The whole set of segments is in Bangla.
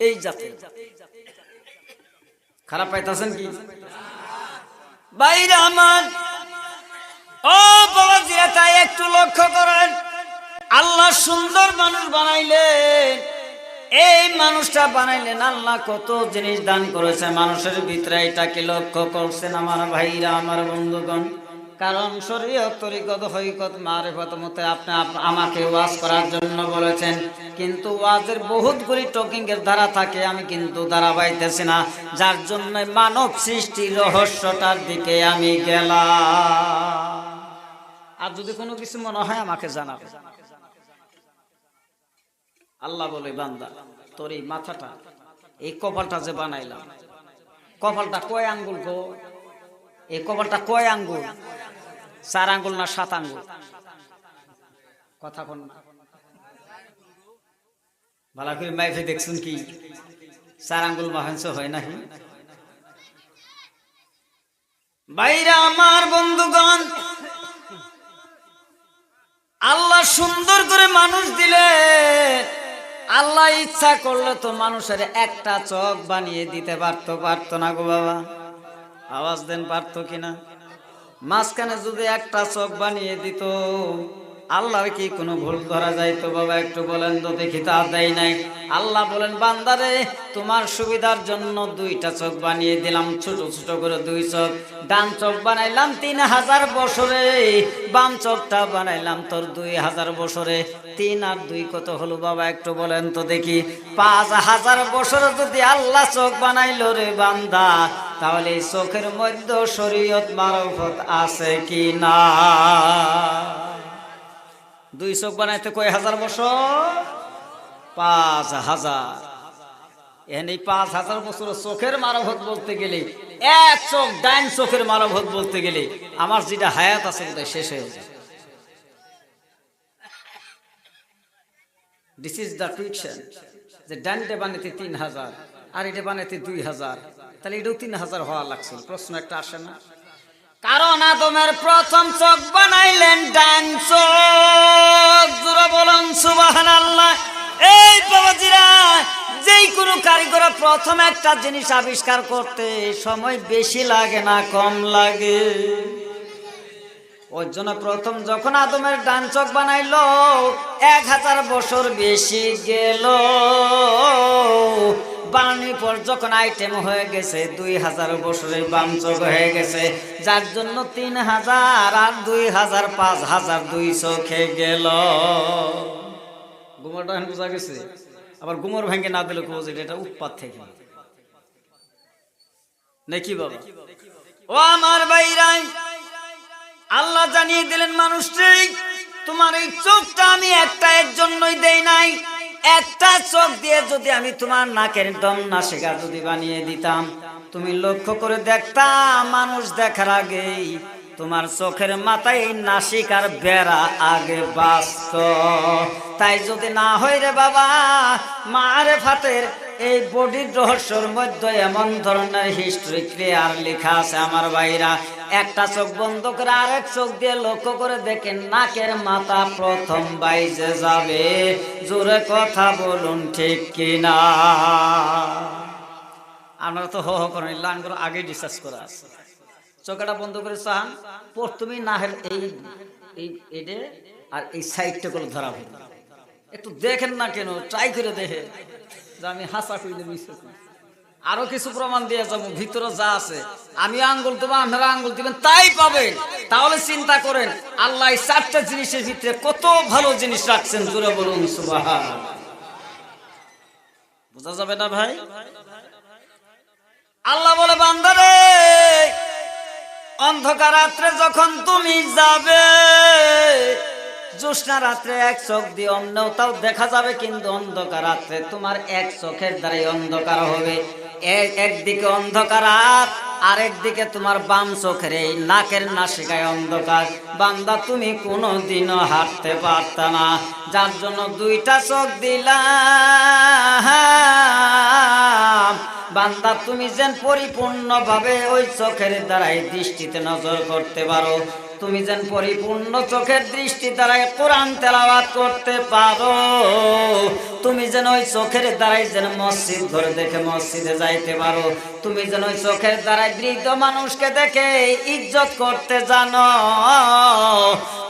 এই জাতের খারাপ পাইতেছেন কি? বাইরে আমার। ও জিয়া, তাই একটু লক্ষ্য করেন। আল্লাহ সুন্দর মানুষ বানাইলেন। এই মানুষটা বানাইলেন, আল্লাহ কত জিনিস দান করেছে। মানুষের ভিতরে এটাকে লক্ষ্য করছেন আমার ভাইরা, আমার বন্ধুগণ? কারণ শরীয়ত তরিকত হইকত মারেফত মতে আপনি আমাকে ওয়াজ করার জন্য বলেছেন। কিন্তু ওয়াজের বহুতগুলি টকিং এর ধারা থাকে, আমি কিন্তু ধারা না। যার জন্য মানব সৃষ্টি রহস্যটার দিকে আমি গেলাম। আর যদি কোনো কিছু মনে হয়, আমাকে জানাবে। আল্লাহ বলে, বান্দা, তোর এই মাথাটা, এই কপালটা যে বানাইলাম, কপালটা কয় আঙ্গুল গো? এই কপালটা কয় আঙ্গুল? চার আঙ্গুল না সাত আঙ্গুল? কথা ভালো করে মাইফে দেখছুন কি? চার আঙ্গুল মাহাংস হয় নাকি? বাইরে আমার বন্ধুগণ, আল্লাহ সুন্দর করে মানুষ দিলে, আল্লাহ ইচ্ছা করলে তো মানুষের একটা চোখ বানিয়ে দিতে পারতো পারতো না গো বাবা। আওয়াজ দেন পারতো কিনা? মাঝখানে যদি একটা চোখ বানিয়ে দিত, আল্লাহর কি কোনো ভুল ধরা যাইতো বাবা? একটু বলেন তো দেখি, তা দেয় নাই। আল্লাহ বলেন বান্দারে তোমার সুবিধার জন্য দুইটা চোখ বানিয়ে দিলাম, ছোট ছোট করে দুই চোখ। ডান চোখ বানাইলাম তিন হাজার বছরে, বাম চোখটা বানাইলাম তোর দুই হাজার বছরে। তিন আর দুই কত হলো বাবা? একটু বলেন তো দেখি। পাঁচ হাজার বছরে যদি আল্লাহ চোখ বানাইলো রে বান্দা তাহলে চোখের মধ্যে শরীয়ত মারফত আছে কি না? দুই চোখ বানাইতে কয় হাজার বছর? পাঁচ হাজার। এখানে পাঁচ হাজার বছর চোখের মারফত বলতে গেলে, এক চোখ ডাইন চোখের মারফত বলতে গেলে আমার যেটা হায়াত আছে ওটা শেষ হয়ে যায়। দিস ইজ দ্য ফিকশন যে ডাইনটা বানাইতে তিন হাজার, আর এটা বানাইতে দুই হাজার। তাহলে এটাও তিন হাজার হওয়া লাগছে প্রশ্ন একটা আসে না। কারণ আদমের প্রথম চোখ বানাইলেন ডান চোখ। জোরা বলুন সুবাহান আল্লাহ এই বাবাজিরা, যেই কোনো কারিগর প্রথম একটা জিনিস আবিষ্কার করতে সময় বেশি লাগে না, কম লাগে। ওর জন্য প্রথম যখন আদমের ডান চোখ বানাইলো, এক হাজার বছর বেশি গেল। বানানোর পর যখন আইটেম হয়ে গেছে দুই হাজার বছরের বাম চোখ হয়ে গেছে যার জন্য তিন হাজার আর দুই হাজার পাঁচ হাজার দুই চোখে গেল। গুমরটা বোঝা গেছে? আবার গুমর ভেঙে না দিলে বোঝে এটা উৎপাত থেকে। নাকি বাবা। ও আমার বাইরাই আল্লাহ জানিয়ে দিলেন মানুষটি তোমার এই চোখটা আমি একটা এর জন্যই দেই নাই। একটা চোখ দিয়ে যদি আমি তোমার নাকের দম নাসিকা যদি বানিয়ে দিতাম, তুমি লক্ষ্য করে দেখতাম মানুষ দেখার আগেই তোমার চোখের মাথায় নাসিক নাসিকার বেড়া আগে বাস্ত তাই যদি না হয় রে বাবা, মারে ফাতের এই বডির রহস্যর মধ্যে এমন ধরনের হিস্ট্রি ক্লিয়ার লেখা আছে আমার ভাইরা। একটা চোখ বন্ধ করে আরেক চোখ দিয়ে লক্ষ্য করে দেখেন নাকের মাথা প্রথম বাইজে যাবে। জোরে কথা বলুন ঠিক কিনা? আপনারা তো হ হ করেন লাইনগুলো আগে ডিসকাস করা আছে। চোখটা বন্ধ করে চান, প্রথমেই নাহের এই এই, এডে আর এই সাইডটা করে ধরা একটু দেখেন না কেন ট্রাই করে দেখে আমি হাসা কইলে মিশে আরও কিছু প্রমাণ দিয়ে যাব, ভিতরে যা আছে। আমি আঙ্গুল দেবো, আপনারা আঙ্গুল দিবেন, তাই পাবেন। তাহলে চিন্তা করেন, আল্লাহ চারটা জিনিসের ভিতরে কত ভালো জিনিস রাখছেন জুড়ে বলুন সুবাহ বোঝা যাবে না ভাই? আল্লাহ বলে, বান্দারে, অন্ধকার রাত্রে যখন তুমি যাবে জ্যোৎস্না রাত্রে এক চোখ দিয়ে অন্য তাও দেখা যাবে কিন্তু অন্ধকার রাত্রে। তোমার এক চোখের দ্বারাই অন্ধকার হবে। এক একদিকে অন্ধকার রাত আরেকদিকে তোমার বাম চোখের এই নাকের নাসিকায় অন্ধকার। বান্দা, তুমি কোনো দিনও হাঁটতে পারত না। যার জন্য দুইটা চোখ দিলাম। বান্দা, তুমি যেন পরিপূর্ণভাবে ওই চোখের দ্বারাই দৃষ্টিতে নজর করতে পারো। তুমি যেন পরিপূর্ণ চোখের দৃষ্টি দ্বারাই কোরআন তেলাওয়াত করতে পারো। তুমি যেন ওই চোখের দ্বারাই যেন মসজিদ ধরে দেখে মসজিদে যাইতে পারো। তুমি যেন ওই চোখের দ্বারাই বৃদ্ধ মানুষকে দেখে ইজ্জত করতে জানো।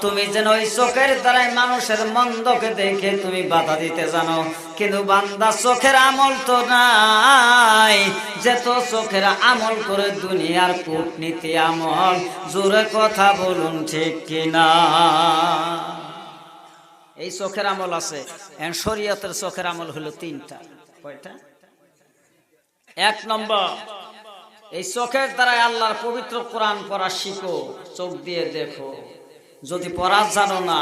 তুমি যেন ওই চোখের দ্বারাই মানুষের মন্দকে দেখে তুমি বাধা দিতে জানো। কিন্তু বান্দা চোখের আমল তো নাই, যে তো চোখের আমল করে দুনিয়ার কূটনীতি আমল। জোরে কথা বলুন ঠিক কিনা? এই চোখের আমল আছে। শরীয়তের চোখের আমল হলো তিনটা। কয়টা? এক নম্বর, এই চোখের দ্বারা আল্লাহর পবিত্র কোরআন পড়া শিখো, চোখ দিয়ে দেখো। যদি পড়া জানো না,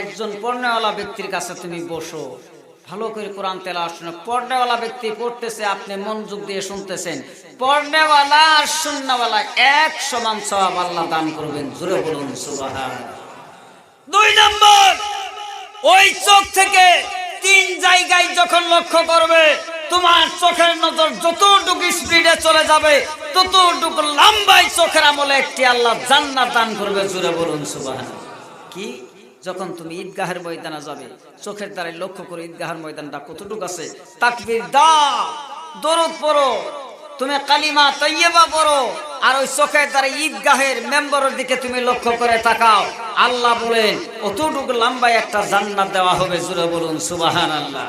একজন পড়নেওয়ালা ব্যক্তির কাছে তুমি বসো। ভালো করে কোরআন তেলা শুনে পড়নেওয়ালা ব্যক্তি পড়তেছে, আপনি মনোযোগ দিয়ে শুনতেছেন। পড়নেওয়ালা আর শূন্যওয়ালা এক সমান সবাব আল্লাহ দান করবেন। জুড়ে বলুন দুই নম্বর, ওই চোখ থেকে তিন জায়গায় যখন লক্ষ্য করবে, তোমার চোখের নজর যতটুকু স্পিডে চলে যাবে, ততটুকু লম্বাই চোখের আমলে একটি আল্লাহ জান্নাত দান করবে। জুড়ে বলুন সুবাহ কি? যখন তুমি ঈদগাহের ময়দানে যাবে, চোখের দ্বারাই লক্ষ্য করে ঈদগাহের ময়দানটা কতটুকু আছে, তাকবীর দা দরুদ পড়ো, তুমি কালিমা তৈয়বা পড়ো, আর ওই চোখের দ্বারা ঈদগাহের মেম্বরের দিকে তুমি লক্ষ্য করে তাকাও। আল্লাহ বলেন, অতটুকু লম্বাই একটা জান্নাত দেওয়া হবে জুড়ে বলুন সুবাহান আল্লাহ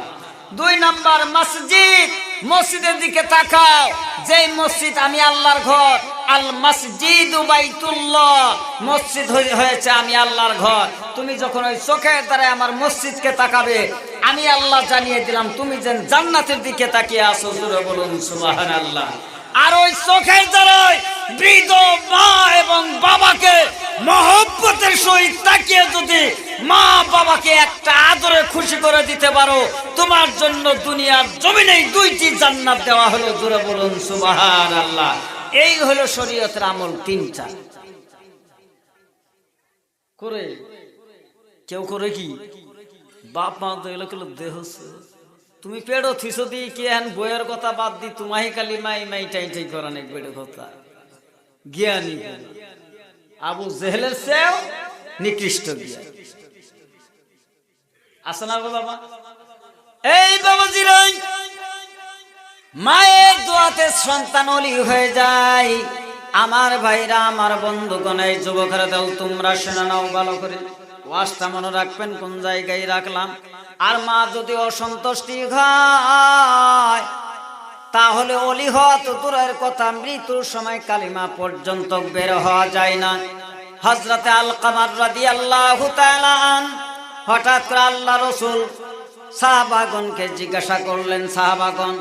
দুই নাম্বার মসজিদ, মসজিদের দিকে তাকাও, যেই মসজিদ আমি আল্লাহর ঘর আল মসজিদ বাইতুল্লাহ, মসজিদ হয়ে- হয়েছে আমি আল্লাহর ঘর। তুমি যখন ওই চোখের দ্বারা আমার মসজিদকে তাকাবে, আমি আল্লাহ জানিয়ে দিলাম, তুমি যেন জান্নাতের দিকে তাকিয়ে আসো জুড়ে বলুন সুবাহান আল্লাহ আর ওই চোখের দ্বারাই বৃদ্ধ মা এবং বাবাকে মহব্বতের সহিত তাকিয়ে যদি মা বাবাকে একটা আদরে খুশি করে দিতে পারো, তোমার জন্য দুনিয়ার জমিনেই দুইটি জান্নাত দেওয়া হলো জুড়ে বলুন সুবাহান আল্লাহ এই হলো শরীয়তের আমল তিনটা। করে কেউ করে কি? বাপ মা তো এগুলো দেহ তুমি পেড়ো থিসো দি, কি হেন বইয়ের কথা বাদ দি, তোমাহি কালি মাই মাই টাই টাই করা নেই বেড়ে কথা? জ্ঞানী আবু জেহেলের সেও নিকৃষ্ট জ্ঞান। আছে না গো বাবা? এই বাবাজি রাই মায়ের দোয়াতে সন্তান অলি হয়ে যায়। আমার ভাইরা, আমার বন্ধুগণ, এই যুবকরা দাও, তোমরা শোনা নাও ভালো করে। ওয়াজটা মনে রাখবেন কোন জায়গায় রাখলাম। আর মা যদি অসন্তুষ্টি হয়, তাহলে অলি হওয়া তো দূরের কথা, মৃত্যুর সময় কালিমা পর্যন্ত বের হওয়া যায় না। হজরতে আল কামার রাদি আল্লাহ হঠাৎ করে আল্লাহ রসুল সাহাবাগনকে জিজ্ঞাসা করলেন সাহাবাগন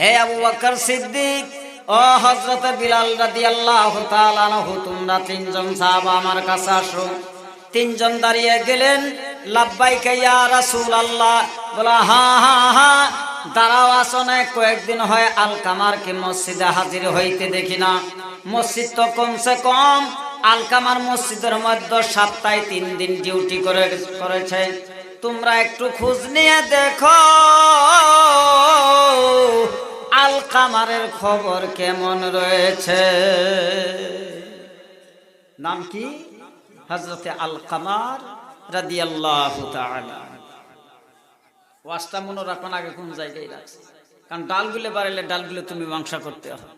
হে আবু বকর সিদ্দিক, ও হজরত বিলাল রাদি আল্লাহ তোমরা তিনজন সাহাবা আমার কাছে আসো। তিনজন দাঁড়িয়ে গেলেন। লাব্বাই ইয়া রাসূল আল্লাহ বলা, হা হা হা, দাঁড়াও আসনে কয়েকদিন হয় আল কামারকে মসজিদে হাজির হইতে দেখি না। মসজিদ তো কমসে কম, আলকামার মসজিদের মধ্যে সপ্তাহে তিন দিন ডিউটি করে, করেছে। তোমরা একটু খোঁজ নিয়ে দেখো আল কামারের খবর কেমন রয়েছে? নাম কি? হজরতে আল কামার রাদি আল্লাহ ওয়াজটা মনে রাখবেন আগে কোন জায়গায় রাখছে। কারণ ডালগুলো বাড়াইলে ডালগুলো তুমি মাংসা করতে হবে।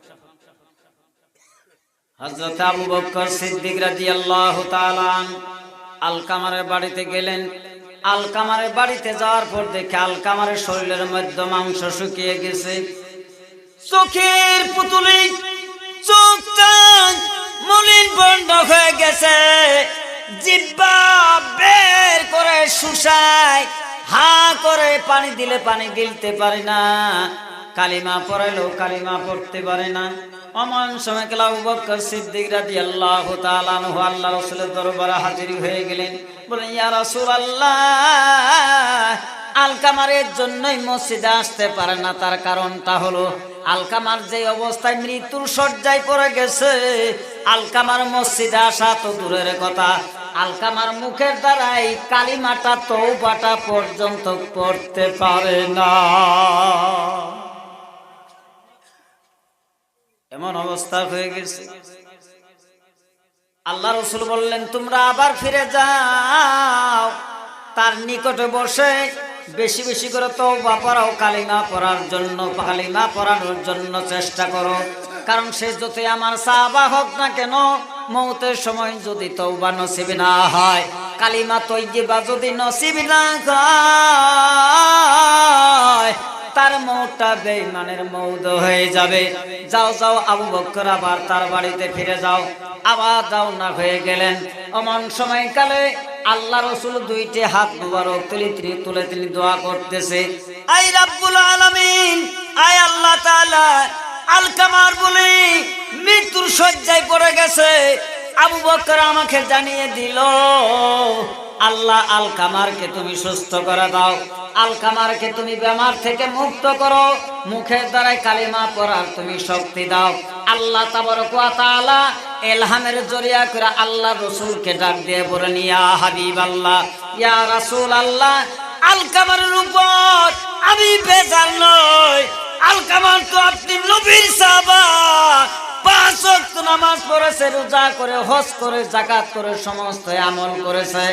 হজরত আবু বকর সিদ্দিক রাদিয়াল্লাহু তাআলা আল কামারের বাড়িতে গেলেন। আল কামারের বাড়িতে যাওয়ার পর দেখে আল কামারের শরীরের মধ্যে মাংস শুকিয়ে গেছে। চোখের পুতুলি চোখটা মলিন বন্ধ হয়ে গেছে। জিব্বা বের করে শুষায়, হা করে পানি দিলে পানি গিলতে পারে না। কালিমা পড়াইলেও কালিমা পড়তে পারে না। অমন সময় আবু বকর সিদ্দিক রাদিয়াল্লাহু তাআলা আনহু আল্লাহ রাসূলের দরবারে হাজির হয়ে গেলেন। বলেন, ইয়া রাসূলুল্লাহ, আলকামারের জন্যই মসজিদে আসতে পারে না। তার কারণটা হলো, আলকামার যে অবস্থায় মৃত্যুর শয্যায় পড়ে গেছে, আলকামার মসজিদে আসা তো দূরের কথা। আলকামার মুখের দ্বারাই কালিমাটা তৌবাটা পর্যন্ত পড়তে পারে না। এমন অবস্থা হয়ে গেছে। আল্লাহ রসুল বললেন, তোমরা আবার ফিরে যাও। তার নিকটে বসে বেশি বেশি করে তওবা পড়াও, কালিমা পড়ার জন্য, কালিমা পড়ানোর জন্য চেষ্টা করো। কারণ সে যতই আমার সাহাবা হোক না কেন মৌতের সময় যদি তওবা নসিব না হয়, কালিমা তৈবা যদি নসিব না হয়, তার মৌটা বেইমানের মৌদ হয়ে যাবে। যাও যাও, আবু বক্কর আবার তার বাড়িতে ফিরে যাও। আবার যাও না হয়ে গেলেন। অমন সময়কালে আল্লাহ রসুল দুইটি হাত মুবারক তুলে তিনি তুলে তিনি দোয়া করতেছে। আই রাব্বুল আলামিন, আয় আল্লাহ তাআলা আলকামার বলে মৃত্যুর শয্যায় পড়ে গেছে। আবু বকর আমাকে জানিয়ে দিল, আল্লাহ আল কামারকে তুমি সুস্থ করে দাও। আল কামারকে তুমি বেমার থেকে মুক্ত করো। মুখের দ্বারাই কালিমা পড়ার তুমি শক্তি দাও। আল্লাহ এলহামের জরিয়া করে আল্লাহ রসুলকে ডাক দিয়ে বলে, ইয়া হাবিব আল্লাহ ইয়া রাসূল আল্লাহ আল কামারের উপর আমি বেজার নই। আল তো নামাজ পড়েছে সমস্ত আমল করেছে।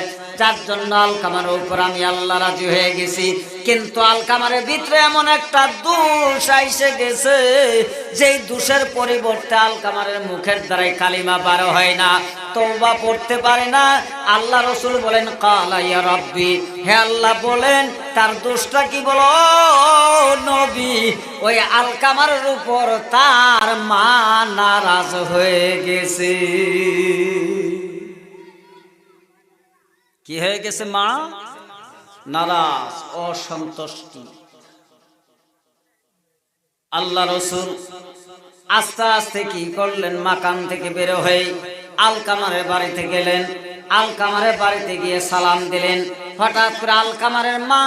উপর আমি আল্লাহ রাজি হয়ে গেছি। কিন্তু আলকামারের ভিতরে এমন একটা দোষ আইসে গেছে, যেই দোষের পরিবর্তে আলকামারের মুখের দ্বারাই কালিমা বার হয় না। তওবা পড়তে পারে না। আল্লাহ রসুল বলেন, কালা ইয়া রব্বি। হে আল্লাহ বলেন, তার দোষটা কি বলো, নবী? ওই আলকামারের উপর তার মা নারাজ হয়ে গেছে। কি হয়ে গেছে মা? নারাজ, অসন্তুষ্টি। আল্লাহ রসুল আস্তে আস্তে কি করলেন? মাকান থেকে বের হয়ে আলকামারের বাড়িতে গেলেন। আলকামারের বাড়িতে গিয়ে সালাম দিলেন। হঠাৎ করে আলকামারের মা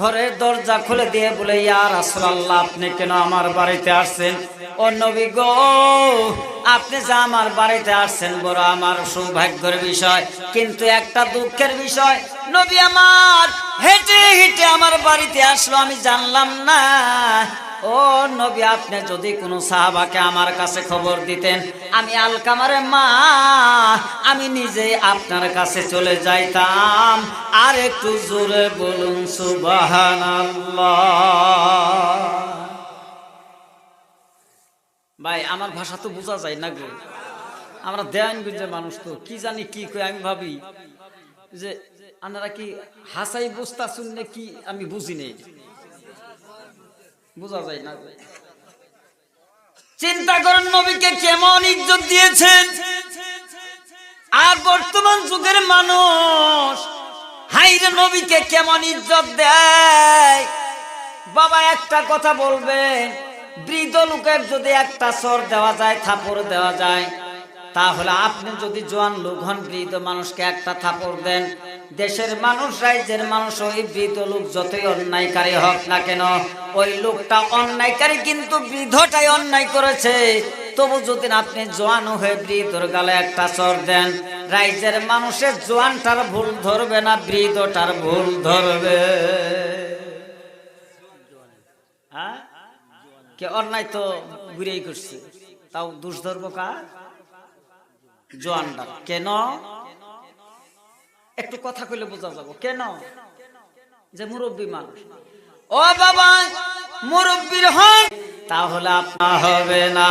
ঘরের দরজা খুলে দিয়ে বলে, ইয়া রাসূলুল্লাহ, আপনি কেন আমার বাড়িতে আসছেন? ও নবী গো, আপনি যে আমার বাড়িতে আসছেন বড় আমার সৌভাগ্যের বিষয়, কিন্তু একটা দুঃখের বিষয়। নবী আমার হেঁটে হেঁটে আমার বাড়িতে আসলো, আমি জানলাম না ও নবী, আপনি যদি কোনো সাহাবাকে আমার কাছে খবর দিতেন, আমি আলকামারে মা, আমি নিজে আপনার কাছে চলে যাইতাম। আর একটু জোরে বলুন সুবাহান ভাই, আমার ভাষা তো বোঝা যায় না গো। আমরা দেয়ান গুঞ্জে মানুষ তো, কি জানি কি কই আমি ভাবি যে, আপনারা কি হাসাই বুঝতা শুনলে কি আমি বুঝি নেই? বোঝা যায় না। চিন্তা করেন নবীকে কেমন ইজ্জত দিয়েছেন। আর বর্তমান যুগের মানুষ হাইরে নবীকে কেমন ইজ্জত দেয়। বাবা একটা কথা বলবেন, বৃদ্ধ লোকের যদি একটা সর দেওয়া যায়, থাপড় দেওয়া যায়, তাহলে আপনি যদি জোয়ান লোক হন, বৃদ্ধ মানুষকে একটা থাপড় দেন। দেশের মানুষ, রাজ্যের মানুষ, ওই বৃদ্ধ লোক যতই অন্যায়কারী হোক না কেন, ওই লোকটা অন্যায়কারী কিন্তু বৃদ্ধটাই অন্যায় করেছে। তবু যদি আপনি জোয়ান হয়ে বৃদ্ধর গালে একটা চর দেন, রাজ্যের মানুষের জোয়ানটার ভুল ধরবে না, বৃদ্ধটার ভুল ধরবে। হ্যাঁ? কে অন্যায় তো ঘুরেই করছে। তাও দোষ ধরবো কার? জোয়ানটা। কেন? একটু কথা কইলে বোঝা যাব। কেন? যে মুরব্বী মানুষ। ও বাবা, মুরব্বীর হন তাহলে আপনার হবে না।